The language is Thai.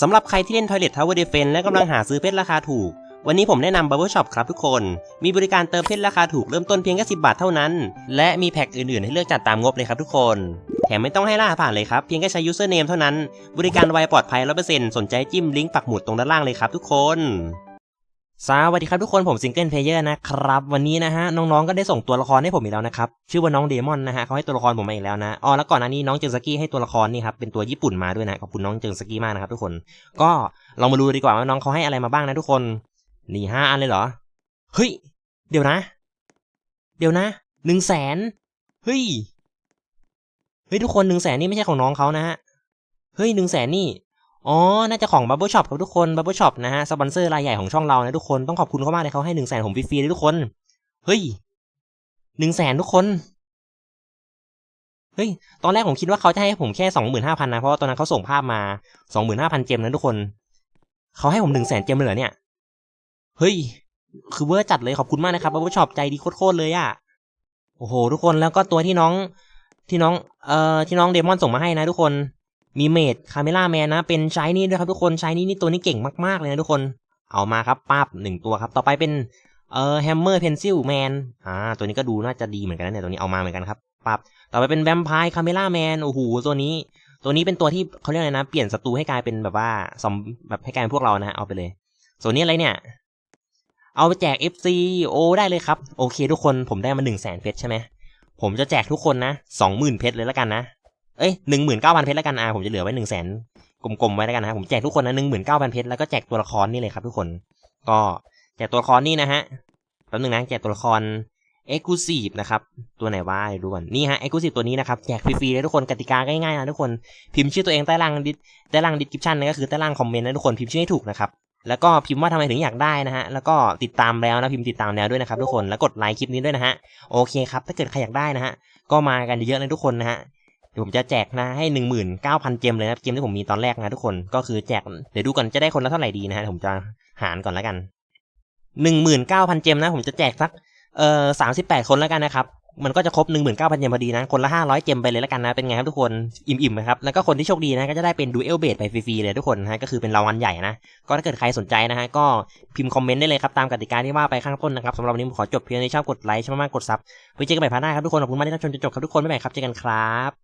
สำหรับใครที่เล่น Toilet Tower Defense และกำลังหาซื้อเพชรราคาถูก วันนี้ผมแนะนำ Bubble Shop ครับทุกคน มีบริการเติมเพชรราคาถูกเริ่มต้นเพียงแค่10 บาทเท่านั้น และมีแพ็กอื่นๆ ให้เลือกจัดตามงบเลยครับทุกคน แถมไม่ต้องให้ล่าผ่านเลยครับ เพียงแค่ใช้ username เท่านั้น บริการไวปลอดภัย 100%สนใจจิ้มลิงก์ปักหมุดตรงด้านล่างเลยครับทุกคน สวัสดีครับทุกคนผมซิงเกิลเพลเยอร์นะครับ วันนี้นะฮะน้องๆก็ได้ส่งตัวละครให้ผมอีกแล้วนะครับ ชื่อว่าน้องเดมอนนะฮะเขาให้ตัวละครผมมาอีกแล้วนะอ๋อแล้วก่อนหน้านี้น้องเจิงสกี้ให้ตัวละครนี่ครับเป็นตัวญี่ปุ่นมาด้วยนะขอบคุณน้องเจิงสกี้มากนะครับทุกคน ก็ลองมาดูดีกว่าว่าน้องเขาให้อะไรมาบ้างนะทุกคนนี่ห้าอันเลยเหรอเฮ้ยเดี๋ยวนะ เดี๋ยวนะหนึ่งแสนเฮ้ยเฮ้ยทุกคนหนึ่งแสนนี่ไม่ใช่ของน้องเขานะฮะเฮ้ยหนึ่งแสนนี่ อ๋อ น่าจะของ Bubble Shop ครับทุกคน Bubble Shop นะฮะ สปอนเซอร์รายใหญ่ของช่องเรานะทุกคน ต้องขอบคุณเขามากเลยเขาให้หนึ่งแสนผมฟรีๆเลยทุกคน เฮ้ยหนึ่งแสนทุกคน เฮ้ย ตอนแรกผมคิดว่าเขาจะให้ผมแค่สองหมื่นห้าพันนะ เพราะว่าตอนนั้นเขาส่งภาพมาสองหมื่นห้าพันเจมนะทุกคน เขาให้ผมหนึ่งแสนเจมเลยเหรอเนี่ย เฮ้ย คือเวอร์จัดเลยขอบคุณมากนะครับ Bubble Shop ใจดีโคตรๆเลยอะโอ้โห ทุกคน แล้วก็ตัวที่น้อง ที่น้อง เอ่อ ที่น้องเดมอนส่งมาให้นะทุกคน มีเมดคาเมล่าแมนนะ เป็นใชายนี่ด้วยครับทุกคนใชายนี่นี่ตัวนี้เก่งมากๆเลยนะทุกคน เอามาครับป้าบหนึ่งตัวครับ ต่อไปเป็นเอ่อแฮมเมอร์เพนซิลแมนอ่าตัวนี้ก็ดูน่าจะดีเหมือนกันนะเนี่ยตัวนี้เอามาเหมือนกันครับป้าบต่อไปเป็นแวมไพร์คาเมล่าแมนโอ้โหตัวนี้ ตัวนี้เป็นตัวที่เขาเรียกอะไรนะ เปลี่ยนศัตรูให้กลายเป็นแบบว่าซอมแบบให้กลายเป็นพวกเรานะฮะเอาไปเลย ส่วนนี้อะไรเนี่ยเอาไปแจก FC โอได้เลยครับ โอเคทุกคนผมได้มาหนึ่งแสนเพชรใช่ไหมผมจะแจกทุกคนนะสองหมื่นเพชรเลยแล้วกันนะ เอ้ยหนึ่งหมื่นเก้าพันเพชรแล้วกันอะผมจะเหลือไว้หนึ่งแสนกลมๆไว้แล้วกันนะผมแจกทุกคนนะหนึ่งหมื่นเก้าพันเพชรแล้วก็แจกตัวละครนี่เลยครับ ทุกคน ก็แจกตัวละครนี่นะฮะแป๊บนึงนะแจกตัวละครเอ็กซ์คลูซีฟนะครับ ตัวไหนว่าดูก่อนนี่ฮะเอ็กซ์คลูซีฟตัวนี้นะครับ แจกฟรีๆเลยทุกคนกติกาง่ายๆนะทุกคนพิมพ์ชื่อตัวเองใต้ล่างดิใต้ล่างดิสคริปชันนะก็คือใต้ล่างคอมเมนต์นะทุกคนพิมพ์ชื่อให้ถูกนะครับแล้วก็พิมพ์ว่าทำไมถึงอยากได้นะฮะ แล้วก็ติดตามแล้วนะพิมพ์ติดตามแล้วด้วยนะครับทุกคน แล้วกดไลค์คลิปนี้ด้วยนะฮะ โอเคครับ ถ้าเกิดใครอยากได้นะฮะ ก็มากันเยอะๆเลยทุกคนนะฮะ เดี๋ยวผมจะแจกนะให้หนึ่งหมื่นเก้าพันเจมเลยนะเกมที่ผมมีตอนแรกนะทุกคนก็คือแจกเดี๋ยวดูก่อนจะได้คนละเท่าไหร่ดีนะฮะผมจะหารก่อนแล้วกันหนึ่งหมื่นเก้าพันเจมนะผมจะแจกสักเอ่อสามสิบแปดคนแล้วกันนะครับมันก็จะครบหนึ่งหมื่นเก้าพันเจมพอดีนะ คนละห้าร้อยเจมไปเลยแล้วกันนะ เป็นไงครับทุกคน อิ่มๆนะครับ แล้วก็คนที่โชคดีนะ ก็จะได้เป็นดูเอลเบดไปฟรีๆเลยทุกคนนะก็คือเป็นรางวัลใหญ่นะ ก็ถ้าเกิดใครสนใจนะฮะ ก็พิมพ์คอมเมนต์ได้เลยครับ ตามกติกาที่ว่าไปข้างต้นนะครับสำหรับวันนี้ผมขอจบเพียงในชอบกดไลค์ชอบมากกดซับไว้เจอกันใหม่พาร์ทหน้าครับทุกคน ขอบคุณมากที่รับชมจนจบครับทุกคนไม่ไหวครับ เจอกันครับ